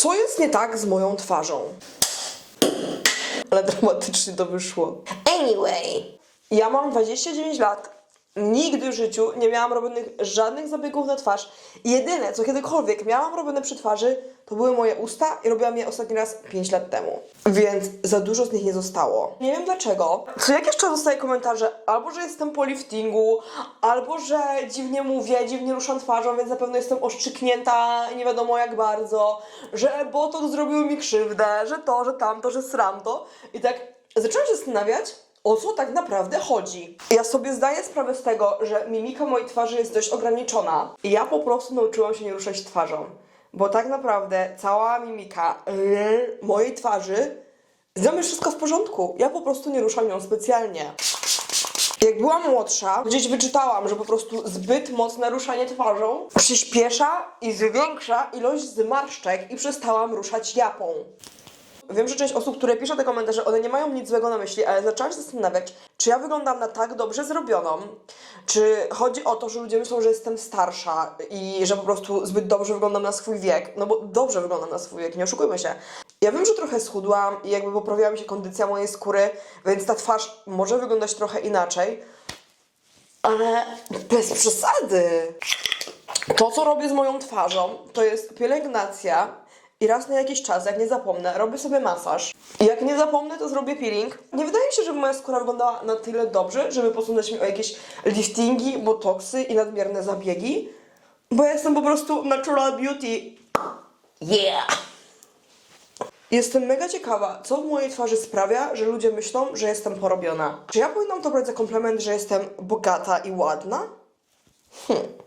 Co jest nie tak z moją twarzą? Ale dramatycznie to wyszło. Anyway, ja mam 29 lat. Nigdy w życiu nie miałam robionych żadnych zabiegów na twarz. Jedyne, co kiedykolwiek miałam robione przy twarzy, to były moje usta i robiłam je ostatni raz 5 lat temu. Więc za dużo z nich nie zostało. Nie wiem dlaczego. Co jakiś czas dostaję komentarze, albo że jestem po liftingu, albo że dziwnie mówię, dziwnie ruszam twarzą, więc na pewno jestem oszczyknięta nie wiadomo jak bardzo, że botox zrobił mi krzywdę, że to, że tamto, że sram to. I tak zaczęłam się zastanawiać, o co tak naprawdę chodzi. Ja sobie zdaję sprawę z tego, że mimika mojej twarzy jest dość ograniczona. Ja po prostu nauczyłam się nie ruszać twarzą. Bo tak naprawdę cała mimika mojej twarzy z nią jest wszystko w porządku. Ja po prostu nie ruszam ją specjalnie. Jak byłam młodsza, gdzieś wyczytałam, że po prostu zbyt mocne ruszanie twarzą przyspiesza i zwiększa ilość zmarszczek i przestałam ruszać japą. Wiem, że część osób, które pisze te komentarze, one nie mają nic złego na myśli, ale zaczęłam się zastanawiać, czy ja wyglądam na tak dobrze zrobioną, czy chodzi o to, że ludzie myślą, że jestem starsza i że po prostu zbyt dobrze wyglądam na swój wiek, no bo dobrze wyglądam na swój wiek, nie oszukujmy się. Ja wiem, że trochę schudłam i jakby poprawiła mi się kondycja mojej skóry, więc ta twarz może wyglądać trochę inaczej, ale bez przesady. To, co robię z moją twarzą, to jest pielęgnacja i raz na jakiś czas, jak nie zapomnę, robię sobie masaż. I jak nie zapomnę, to zrobię peeling. Nie wydaje mi się, żeby moja skóra wyglądała na tyle dobrze, żeby posunąć mi o jakieś liftingi, botoksy i nadmierne zabiegi, bo ja jestem po prostu natural beauty. Yeah! Jestem mega ciekawa, co w mojej twarzy sprawia, że ludzie myślą, że jestem porobiona. Czy ja powinnam to brać za komplement, że jestem bogata i ładna? Hmm.